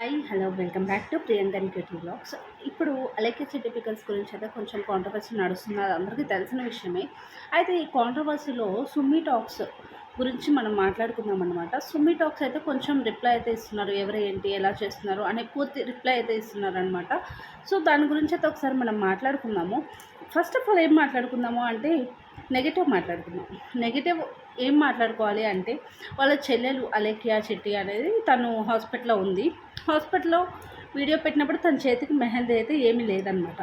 Hi hello welcome back to ప్రియాంకన్ cutie blogs ఇప్పుడు Alaikya certificates గురించి అయితే కొంచెం కాంట్రవర్సీ నడుస్తుంది అది అందరికీ తెలిసిన విషయమే. అయితే ఈ కాంట్రవర్సీలో సుమ్మి టాక్స్ గురించి మనం మాట్లాడుకుందాం అనమాట సుమి టాక్స్ అయితే కొంచెం రిప్లై అయితే ఇస్తున్నారు. ఎవరు ఏంటి ఎలా చేస్తున్నారు అనే పూర్తి రిప్లై అయితే ఇస్తున్నారు అనమాట సో దాని గురించి అయితే ఒకసారి మనం మాట్లాడుకుందాము. ఫస్ట్ ఆఫ్ ఆల్ ఏం మాట్లాడుకుందాము అంటే నెగిటివ్ మాట్లాడుకుందాం. నెగిటివ్ ఏం మాట్లాడుకోవాలి అంటే వాళ్ళ చెల్లెలు అలేఖ్య చెట్టి అనేది తను హాస్పిటల్లో ఉంది. హాస్పిటల్లో వీడియో పెట్టినప్పుడు తన చేతికి మెహందీ అయితే ఏమీ లేదనమాట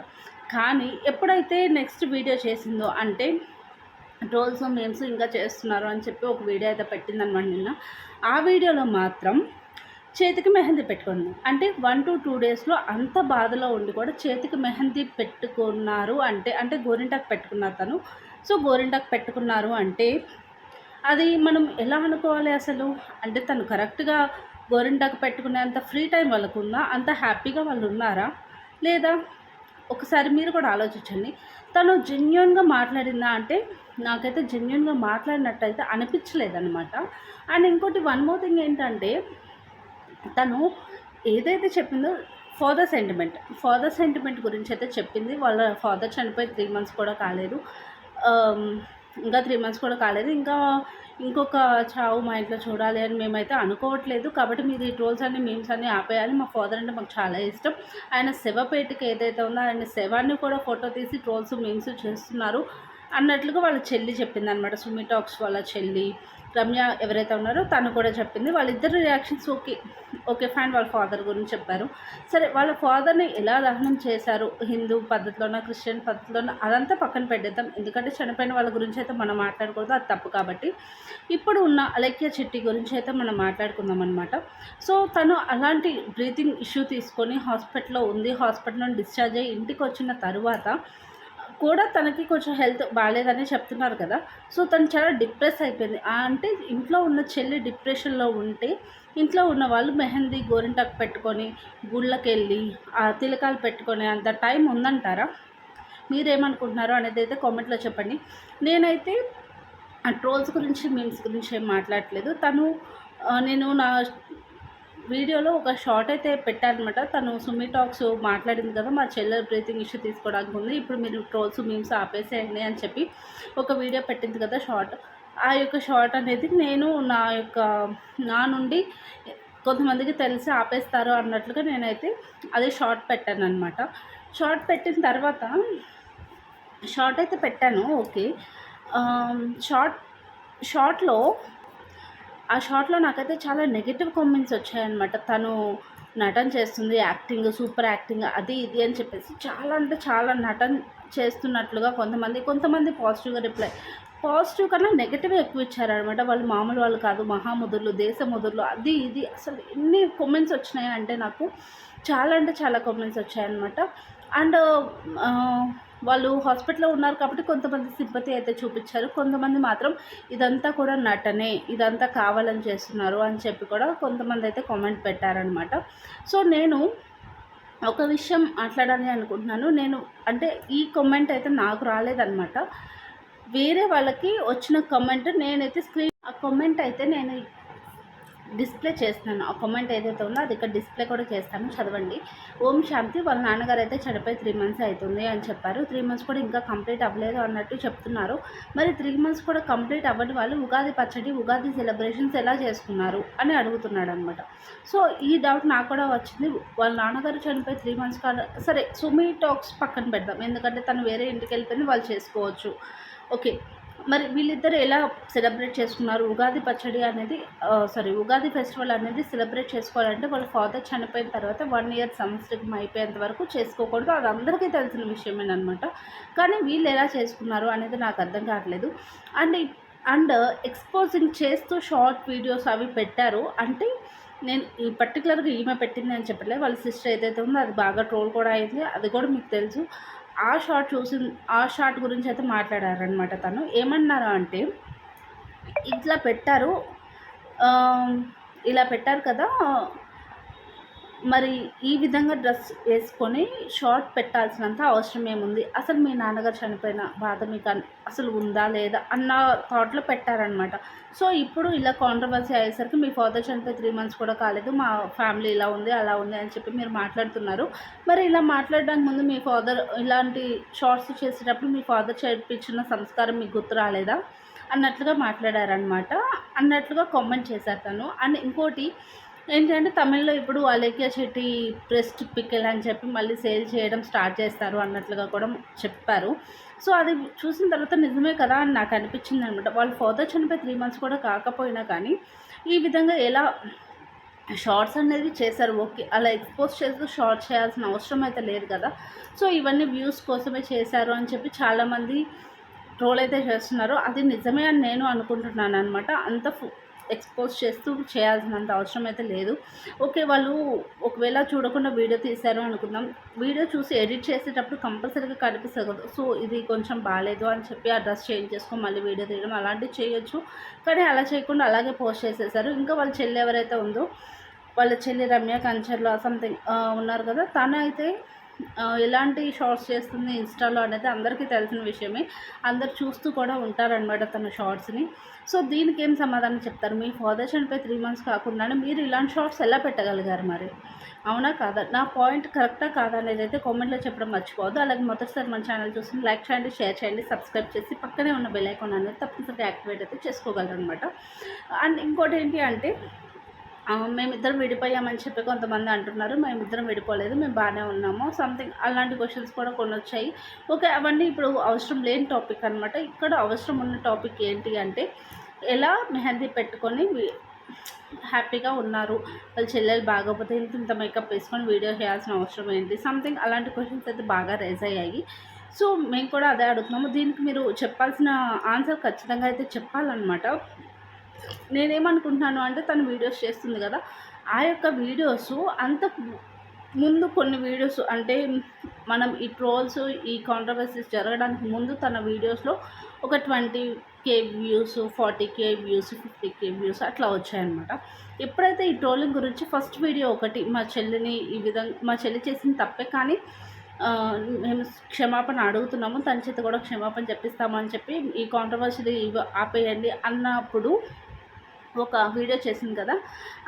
కానీ ఎప్పుడైతే నెక్స్ట్ వీడియో చేసిందో అంటే ట్రోల్స్ మేమ్స్ ఇంకా చేస్తున్నారు అని చెప్పి ఒక వీడియో అయితే పెట్టిందనమాట నిన్న. ఆ వీడియోలో మాత్రం చేతికి మెహందీ పెట్టుకుంది అంటే వన్ టు టూ డేస్లో అంత బాధలో ఉండి కూడా చేతికి మెహందీ పెట్టుకున్నారు అంటే అంటే గోరింటాకు పెట్టుకున్నారు తను. సో గోరింటాకు పెట్టుకున్నారు అంటే అది మనం ఎలా అనుకోవాలి అసలు? అంటే తను కరెక్ట్గా గోరింటాకు పెట్టుకునే అంత ఫ్రీ టైం వాళ్ళకు ఉందా? అంత హ్యాపీగా వాళ్ళు ఉన్నారా? లేదా ఒకసారి మీరు కూడా ఆలోచించండి. తను జెన్యున్గా మాట్లాడిందా అంటే నాకైతే జెన్యున్గా మాట్లాడినట్టయితే అనిపించలేదన్నమాట. అండ్ ఇంకోటి వన్ మోర్ థింగ్ ఏంటంటే తను ఏదైతే చెప్పిందో ఫాదర్ సెంటిమెంట్ ఫాదర్ సెంటిమెంట్ గురించి అయితే చెప్పింది. వాళ్ళ ఫాదర్ చనిపోయి త్రీ మంత్స్ కూడా కాలేదు. ఇంకా త్రీ మంత్స్ కూడా కాలేదు. ఇంకా ఇంకొక చావు మా ఇంట్లో చూడాలి అని మేమైతే అనుకోవట్లేదు. కాబట్టి మీరు ఈ ట్రోల్స్ అన్ని మీమ్స్ అన్ని ఆపేయాలి. మా ఫాదర్ అంటే మాకు చాలా ఇష్టం. ఆయన శవపేటకి ఏదైతే ఉందో ఆయన శవాన్ని కూడా ఫోటో తీసి ట్రోల్స్ మీమ్స్ చేస్తున్నారు. అన్నట్లుగా వాళ్ళ చెల్లి చెప్పింది అనమాట సుమి టాక్స్ వాళ్ళ చెల్లి రమ్య ఎవరైతే ఉన్నారో తను కూడా చెప్పింది. వాళ్ళిద్దరు రియాక్షన్స్ ఓకే. ఓకే ఫైన్ వాళ్ళ ఫాదర్ గురించి చెప్పారు. సరే వాళ్ళ ఫాదర్ని ఎలా దహనం చేశారు? హిందూ పద్ధతిలోన క్రిస్టియన్ పద్ధతిలోన? అదంతా పక్కన పెట్టేద్దాం. ఎందుకంటే చనిపోయిన వాళ్ళ గురించి అయితే మనం మాట్లాడకూడదు అది తప్పు కాబట్టి. ఇప్పుడు ఉన్న అలెక్య చెట్టి గురించి అయితే మనం మాట్లాడుకుందాం అనమాట సో తను అలాంటి బ్రీతింగ్ ఇష్యూ తీసుకొని హాస్పిటల్లో ఉంది. హాస్పిటల్ నుండి డిశ్చార్జ్ అయ్యి ఇంటికి వచ్చిన తర్వాత కూడా తనకి కొంచెం హెల్త్ బాగాలేదని చెప్తున్నారు కదా. సో తను చాలా డిప్రెస్ అయిపోయింది. అంటే ఇంట్లో ఉన్న చెల్లి డిప్రెషన్లో ఉంటే ఇంట్లో ఉన్న వాళ్ళు మెహందీ గోరింటాకు పెట్టుకొని గుళ్ళకి వెళ్ళి ఆ తిలకాలు పెట్టుకొని అంత టైం ఉందంటారా? మీరేమనుకుంటున్నారో అనేది అయితే కామెంట్లో చెప్పండి. నేనైతే ఆ ట్రోల్స్ గురించి మీమ్స్ గురించి ఏం మాట్లాడట్లేదు. తను నేను నా వీడియోలో ఒక షార్ట్ అయితే పెట్టానమాట తను సుమి టాక్స్ మాట్లాడింది కదా మా చెల్లెలు బ్రీతింగ్ ఇష్యూ తీసుకోవడానికి ఉంది. ఇప్పుడు మీరు ట్రోల్స్ మీమ్స్ ఆపేసేయండి అని చెప్పి ఒక వీడియో పెట్టింది కదా షార్ట్. ఆ యొక్క షార్ట్ అనేది నేను నా యొక్క నా నుండి కొంతమందికి తెలిసి ఆపేస్తారు అన్నట్లుగా నేనైతే అదే షార్ట్ పెట్టాను అనమాట షార్ట్ పెట్టిన తర్వాత షార్ట్ అయితే పెట్టాను ఓకే. షార్ట్ షార్ట్లో ఆ షార్ట్లో నాకైతే చాలా నెగిటివ్ కామెంట్స్ వచ్చాయన్నమాట. తను నటన చేస్తుంది యాక్టింగ్ సూపర్ యాక్టింగ్ అది ఇది అని చెప్పేసి చాలా అంటే చాలా నటన చేస్తున్నట్లుగా కొంతమంది కొంతమంది పాజిటివ్గా రిప్లై పాజిటివ్ కన్నా నెగిటివ్ ఎక్కువ ఇచ్చారనమాట వాళ్ళు మామూలు వాళ్ళు కాదు మహాముదుర్లు దేశముదుర్లు అది ఇది. అసలు ఎన్ని కామెంట్స్ వచ్చినాయి అంటే నాకు చాలా అంటే చాలా కామెంట్స్ వచ్చాయన్నమాట. అండ్ వాళ్ళు హాస్పిటల్లో ఉన్నారు కాబట్టి కొంతమంది సింపతి అయితే చూపించారు. కొంతమంది మాత్రం ఇదంతా కూడా నటనే ఇదంతా కావాలని చేస్తున్నారు అని చెప్పి కూడా కొంతమంది అయితే కామెంట్ పెట్టారనమాట సో నేను ఒక విషయం మాట్లాడాలి అనుకుంటున్నాను. నేను అంటే ఈ కామెంట్ అయితే నాకు రాలేదనమాట వేరే వాళ్ళకి వచ్చిన కమెంట్ నేనైతే స్క్రీన్ ఆ కమెంట్ అయితే నేను డిస్ప్లే చేస్తున్నాను. ఆ కమెంట్ ఏదైతే ఉందో అది ఇక్కడ డిస్ప్లే కూడా చేస్తాను. చదవండి. ఓం శాంతి. వాళ్ళ నాన్నగారు అయితే చనిపోయి త్రీ మంత్స్ అవుతుంది అని చెప్పారు. త్రీ మంత్స్ కూడా ఇంకా కంప్లీట్ అవ్వలేదు అన్నట్టు చెప్తున్నారు. మరి త్రీ మంత్స్ కూడా కంప్లీట్ అవ్వని వాళ్ళు ఉగాది పచ్చడి ఉగాది సెలబ్రేషన్స్ ఎలా చేసుకున్నారు అని అడుగుతున్నాడు అనమాట సో ఈ డౌట్ నాకు కూడా వచ్చింది. వాళ్ళ నాన్నగారు చనిపోయి త్రీ మంత్స్ కాదు సరే సుమీ టాక్స్ పక్కన పెడదాం. ఎందుకంటే తను వేరే ఇంటికి వెళ్ళిపోయింది వాళ్ళు చేసుకోవచ్చు. ఓకే. మరి వీళ్ళిద్దరు ఎలా సెలబ్రేట్ చేసుకున్నారు? ఉగాది పచ్చడి అనేది సారీ ఉగాది ఫెస్టివల్ అనేది సెలబ్రేట్ చేసుకోవాలంటే వాళ్ళ ఫాదర్ చనిపోయిన తర్వాత వన్ ఇయర్ సంవత్సరం అయిపోయేంత వరకు చేసుకోకూడదు. అది అందరికీ తెలిసిన విషయమేనమాట కానీ వీళ్ళు ఎలా చేసుకున్నారు అనేది నాకు అర్థం కావట్లేదు. అండ్ అండ్ ఎక్స్పోజింగ్ చేస్తూ షార్ట్ వీడియోస్ అవి పెట్టారు. అంటే నేను ఈ పర్టికులర్గా ఈమె పెట్టింది అని చెప్పలేదు వాళ్ళ సిస్టర్ ఏదైతే ఉందో అది బాగా ట్రోల్ కూడా అయింది. అది కూడా మీకు తెలుసు. ఆ షార్ట్ చూసి ఆ షార్ట్ గురించి అయితే మాట్లాడారనమాట తను. ఏమన్నారు అంటే ఇట్లా పెట్టారు ఇలా పెట్టారు కదా మరి ఈ విధంగా డ్రెస్ వేసుకొని షార్ట్ పెట్టాల్సినంత అవసరం ఏముంది? అసలు మీ నాన్నగారు చనిపోయిన బాధ మీకు అసలు ఉందా లేదా అన్న థాట్లో పెట్టారనమాట సో ఇప్పుడు ఇలా కాంట్రవర్సీ అయ్యేసరికి మీ ఫాదర్ చనిపోయి త్రీ మంత్స్ కూడా కాలేదు మా ఫ్యామిలీ ఇలా ఉంది అలా ఉంది అని చెప్పి మీరు మాట్లాడుతున్నారు. మరి ఇలా మాట్లాడడానికి ముందు మీ ఫాదర్ ఇలాంటి షార్ట్స్ చేసేటప్పుడు మీ ఫాదర్ చేర్పించిన సంస్కారం మీకు గుర్తు రాలేదా? అన్నట్లుగా మాట్లాడారనమాట అన్నట్లుగా కామెంట్ చేశారు తను. అండ్ ఇంకోటి ఏంటంటే తమిళ్ళో ఇప్పుడు అలేఖ్య చెట్టి ప్రెస్ట్ పిక్కల్ అని చెప్పి మళ్ళీ సేల్ చేయడం స్టార్ట్ చేస్తారు అన్నట్లుగా కూడా చెప్పారు. సో అది చూసిన తర్వాత నిజమే కదా అని నాకు అనిపించింది అనమాట వాళ్ళు ఫర్దర్ చనిపోయి త్రీ మంత్స్ కూడా కాకపోయినా కానీ ఈ విధంగా ఎలా షార్ట్స్ అనేది చేశారు ఓకే. అలా ఎక్స్పోజ్ చేస్తూ షార్ట్ చేయాల్సిన అవసరం అయితే లేదు కదా. సో ఇవన్నీ వ్యూస్ కోసమే చేశారు అని చెప్పి చాలామంది ట్రోల్ అయితే చేస్తున్నారు. అది నిజమే అని నేను అనుకుంటున్నాను అనమాట అంత ఎక్స్పోజ్ చేస్తూ చేయాల్సినంత అవసరం అయితే లేదు. ఓకే వాళ్ళు ఒకవేళ చూడకుండా వీడియో తీశారు అనుకుందాం. వీడియో చూసి ఎడిట్ చేసేటప్పుడు కంపల్సరీగా కనిపిస్తుంది సో ఇది కొంచెం బాగాలేదు అని చెప్పి ఆ డ్రెస్ చేంజ్ చేసుకొని మళ్ళీ వీడియో తీయడం అలాంటివి చేయొచ్చు. కానీ అలా చేయకుండా అలాగే పోస్ట్ చేసేసారు. ఇంకా వాళ్ళ చెల్లి ఎవరైతే ఉందో వాళ్ళ చెల్లి రమ్య కంచర్లో సంథింగ్ ఉన్నారు కదా. తను అయితే ఎలాంటి షార్ట్స్ చేస్తుంది ఇన్స్టాలో అనేది అందరికీ తెలిసిన విషయమే. అందరు చూస్తూ కూడా ఉంటారనమాట తన షార్ట్స్ని. సో దీనికి ఏం సమాధానం చెప్తారు? మీ ఫాదర్ చనిపోయి త్రీ మంత్స్ కాకుండానే మీరు ఇలాంటి షార్ట్స్ ఎలా పెట్టగలిగారు మరి? అవునా కాదా? నా పాయింట్ కరెక్టా కాదా అనేది అయితే కామెంట్లో చెప్పడం మర్చిపోవద్దు. అలాగే మొదటిసారి మన ఛానల్ చూసి లైక్ చేయండి షేర్ చేయండి సబ్స్క్రైబ్ చేసి పక్కనే ఉన్న బెల్ ఐకాన్ అనేది తప్పనిసరిగా యాక్టివేట్ అయితే చేసుకోగలరు అనమాట అండ్ ఇంకోటి ఏంటి అంటే మేమిద్దరం విడిపోయామని చెప్పి కొంతమంది అంటున్నారు. మేమిద్దరం విడిపోలేదు మేము బాగానే ఉన్నాము. సంథింగ్ అలాంటి క్వశ్చన్స్ కూడా కొన్ని వచ్చాయి ఓకే అవన్నీ ఇప్పుడు అవసరం లేని టాపిక్ అనమాట ఇక్కడ అవసరం ఉన్న టాపిక్ ఏంటి అంటే ఎలా మెహందీ పెట్టుకొని హ్యాపీగా ఉన్నారు? వాళ్ళ చెల్లెలు బాగోపోతే ఇంత ఇంత మేకప్ వేసుకొని వీడియో చేయాల్సిన అవసరం ఏంటి? సంథింగ్ అలాంటి క్వశ్చన్స్ అయితే బాగా రేజ్ అయ్యాయి. సో మేము కూడా అదే అడుగుతున్నాము. దీనికి మీరు చెప్పాల్సిన ఆన్సర్ ఖచ్చితంగా అయితే చెప్పాలన్నమాట. నేనేమనుకుంటున్నాను అంటే తను వీడియోస్ చేస్తుంది కదా ఆ యొక్క వీడియోస్ అంత ముందు కొన్ని వీడియోస్ అంటే మనం ఈ ట్రోల్స్ ఈ కాంట్రవర్సీస్ జరగడానికి ముందు తన వీడియోస్లో ఒక twenty K views forty K views fifty K views అట్లా వచ్చాయన్నమాట. ఎప్పుడైతే ఈ ట్రోలింగ్ గురించి ఫస్ట్ వీడియో ఒకటి మా చెల్లిని ఈ విధంగా మా చెల్లి చేసిన తప్పే కానీ మేము క్షమాపణ అడుగుతున్నాము తన చేత కూడా క్షమాపణ చెప్పిస్తామని చెప్పి ఈ కాంట్రవర్సీ ఆపేయండి అన్నప్పుడు ఒక వీడియో చేసింది కదా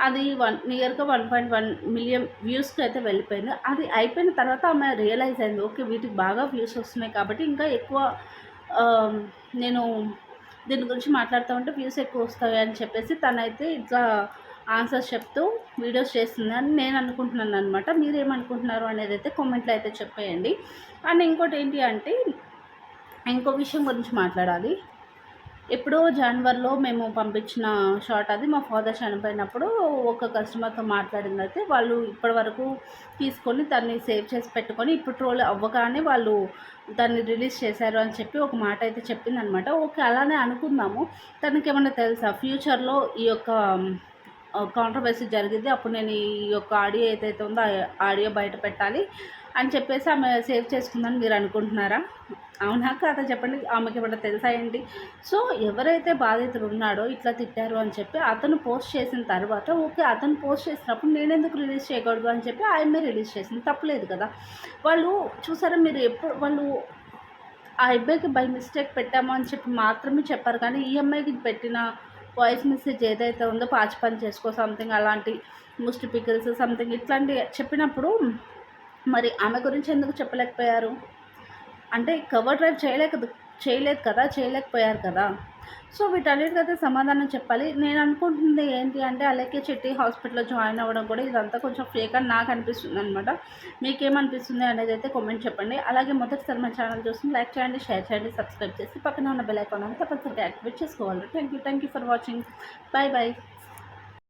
అది వన్ నియర్గా వన్ పాయింట్ వన్ మిలియన్ వ్యూస్కి అయితే వెళ్ళిపోయింది. అది అయిపోయిన తర్వాత ఆమె రియలైజ్ అయింది ఓకే వీటికి బాగా వ్యూస్ వస్తున్నాయి కాబట్టి ఇంకా ఎక్కువ నేను దీని గురించి మాట్లాడుతూ ఉంటే వ్యూస్ ఎక్కువ వస్తాయి అని చెప్పేసి తనైతే ఇట్లా ఆన్సర్స్ చెప్తూ వీడియోస్ చేస్తుందని నేను అనుకుంటున్నాను అనమాట మీరేమనుకుంటున్నారు అనేది అయితే కామెంట్లో అయితే చెప్పేయండి. అండ్ ఇంకోటి ఏంటి అంటే ఇంకో విషయం గురించి మాట్లాడాలి. ఎప్పుడో జనవరిలో మేము పంపించిన షార్ట్ అది. మా ఫాదర్ చనిపోయినప్పుడు ఒక కస్టమర్తో మాట్లాడింది అయితే వాళ్ళు ఇప్పటి వరకు తీసుకొని దాన్ని సేవ్ చేసి పెట్టుకొని ఇప్పుడు ట్రోల్ అవ్వగానే వాళ్ళు దాన్ని రిలీజ్ చేశారు అని చెప్పి ఒక మాట అయితే చెప్పింది అనమాట ఓకే అలానే అనుకుందాము. తనకి ఏమన్నా తెలుసా ఫ్యూచర్లో ఈ యొక్క కాంట్రవర్సీ జరిగింది. అప్పుడు నేను ఈ యొక్క ఆడియో ఏదైతే ఉందో ఆ ఆడియో బయట పెట్టాలి. అని చెప్పేసి ఆమె సేవ్ చేసుకుందని మీరు అనుకుంటున్నారా? అవునా కాదా? చెప్పండి. ఆమెకి ఏమన్నా తెలుసా ఏంటి? సో ఎవరైతే బాధితుడు ఉన్నాడో ఇట్లా తిట్టారు అని చెప్పి అతను పోస్ట్ చేసిన తర్వాత ఓకే అతను పోస్ట్ చేసినప్పుడు నేను ఎందుకు రిలీజ్ చేయకూడదు అని చెప్పి ఆయమ్మే రిలీజ్ చేసింది. తప్పలేదు కదా. వాళ్ళు చూసారా మీరు ఎప్పుడు వాళ్ళు ఆ అబ్బాయికి బై మిస్టేక్ పెట్టాము అని చెప్పి మాత్రమే చెప్పారు. కానీ ఈ అమ్మాయికి పెట్టిన వాయిస్ మెసేజ్ ఏదైతే ఉందో పాచి పని చేసుకో సంథింగ్ అలాంటి ముస్ట్ పికిల్స్ సంథింగ్ ఇట్లాంటి చెప్పినప్పుడు మరి ఆమె గురించి ఎందుకు చెప్పలేకపోయారు? అంటే కవర్ డ్రైవ్ చేయలేక చేయలేదు కదా చేయలేకపోయారు కదా. సో వీటన్నిటికైతే సమాధానం చెప్పాలి. నేను అనుకుంటుంది ఏంటి అంటే అలాగే చెట్టి హాస్పిటల్లో జాయిన్ అవ్వడం కూడా ఇదంతా కొంచెం ఫేక్ అని నాకు అనిపిస్తుంది అనమాట మీకేమనిపిస్తుంది అనేది అయితే కామెంట్ చెప్పండి. అలాగే మొదటిసారి మా ఛానల్ చూసి లైక్ చేయండి షేర్ చేయండి సబ్స్క్రైబ్ చేసి పక్కన ఉన్న బెల్ ఐకాన్ తప్పనిసరిగా యాక్టివేట్ చేసుకోవాలి. Thank you thank you for watching bye bye